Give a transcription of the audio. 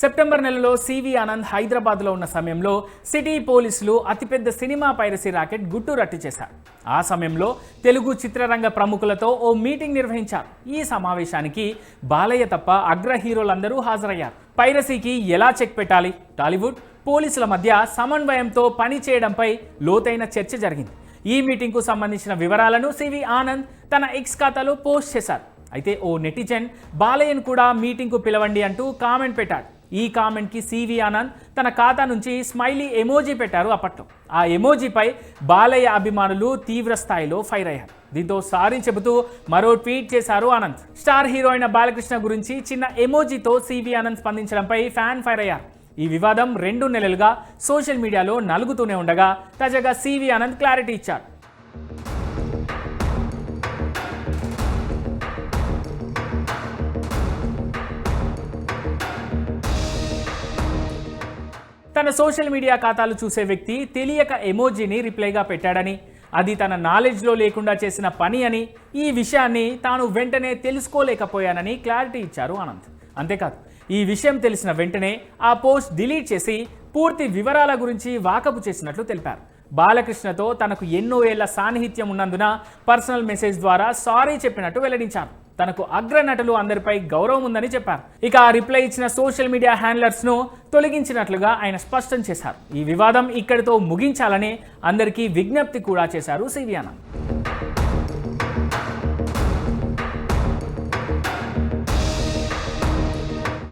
September నెలలో CV Anand హైదరాబాద్లో ఉన్న సమయంలో సిటీ పోలీసులు అతిపెద్ద సినిమా పైరసీ రాకెట్ గుట్టు రట్టు చేశారు. ఆ సమయంలో తెలుగు చిత్రరంగ ప్రముఖులతో ఓ మీటింగ్ నిర్వహించారు. ఈ సమావేశానికి బాలయ్య తప్ప అగ్ర హీరోలందరూ హాజరయ్యారు. పైరసీకి ఎలా చెక్ పెట్టాలి? టాలీవుడ్ పోలీసుల మధ్య సమన్వయంతో పని చేయడంపై లోతైన చర్చ జరిగింది. ఈ మీటింగ్కు సంబంధించిన వివరాలను సివి ఆనంద్ తన ఎక్స్ ఖాతాలో పోస్ట్ చేశారు. అయితే ఓ నెటిజన్ బాలయ్యను కూడా మీటింగ్కు పిలవండి అంటూ కామెంట్ పెట్టాడు. ఈ కామెంట్కి సివి ఆనంద్ తన ఖాతా నుంచి స్మైలీ ఎమోజీ పెట్టారు అప్పట్లో. ఆ ఎమోజీపై బాలయ్య అభిమానులు తీవ్ర స్థాయిలో ఫైర్ అయ్యారు. దీంతో సారీ చెబుతూ మరో ట్వీట్ చేశారు ఆనంద్. స్టార్ హీరో అయిన బాలకృష్ణ గురించి చిన్న ఎమోజీతో సివి ఆనంద్ స్పందించడంపై ఫ్యాన్ ఫైర్ అయ్యారు. ఈ వివాదం రెండు నెలలుగా సోషల్ మీడియాలో నలుగుతూనే ఉండగా తాజాగా సివి ఆనంద్ క్లారిటీ ఇచ్చారు. తన సోషల్ మీడియా ఖాతాలు చూసే వ్యక్తి తెలియక ఎమోజీని రిప్లైగా పెట్టాడని అది తన నాలెడ్జ్లో లేకుండా చేసిన పని అని ఈ విషయాన్ని తాను వెంటనే తెలుసుకోలేకపోయానని క్లారిటీ ఇచ్చారు ఆనంద్. అంతేకాదు ఈ విషయం తెలిసిన వెంటనే ఆ పోస్ట్ డిలీట్ చేసి పూర్తి వివరాల గురించి వాకపు చేసినట్లు తెలిపారు. బాలకృష్ణతో తనకు ఎన్నో ఏళ్ళ సాన్నిహిత్యం ఉన్నందున పర్సనల్ మెసేజ్ ద్వారా సారీ చెప్పినట్టు వెల్లడించారు. తనకు అగ్ర నటులు అందరిపై గౌరవం ఉందని చెప్పారు. ఇక ఆ రిప్లై ఇచ్చిన సోషల్ మీడియా హ్యాండ్లర్స్ను తొలగించినట్లుగా ఆయన స్పష్టం చేశారు. ఈ వివాదం ఇక్కడితో ముగించాలని అందరికీ విజ్ఞప్తి కూడా చేశారు సివి ఆనంద్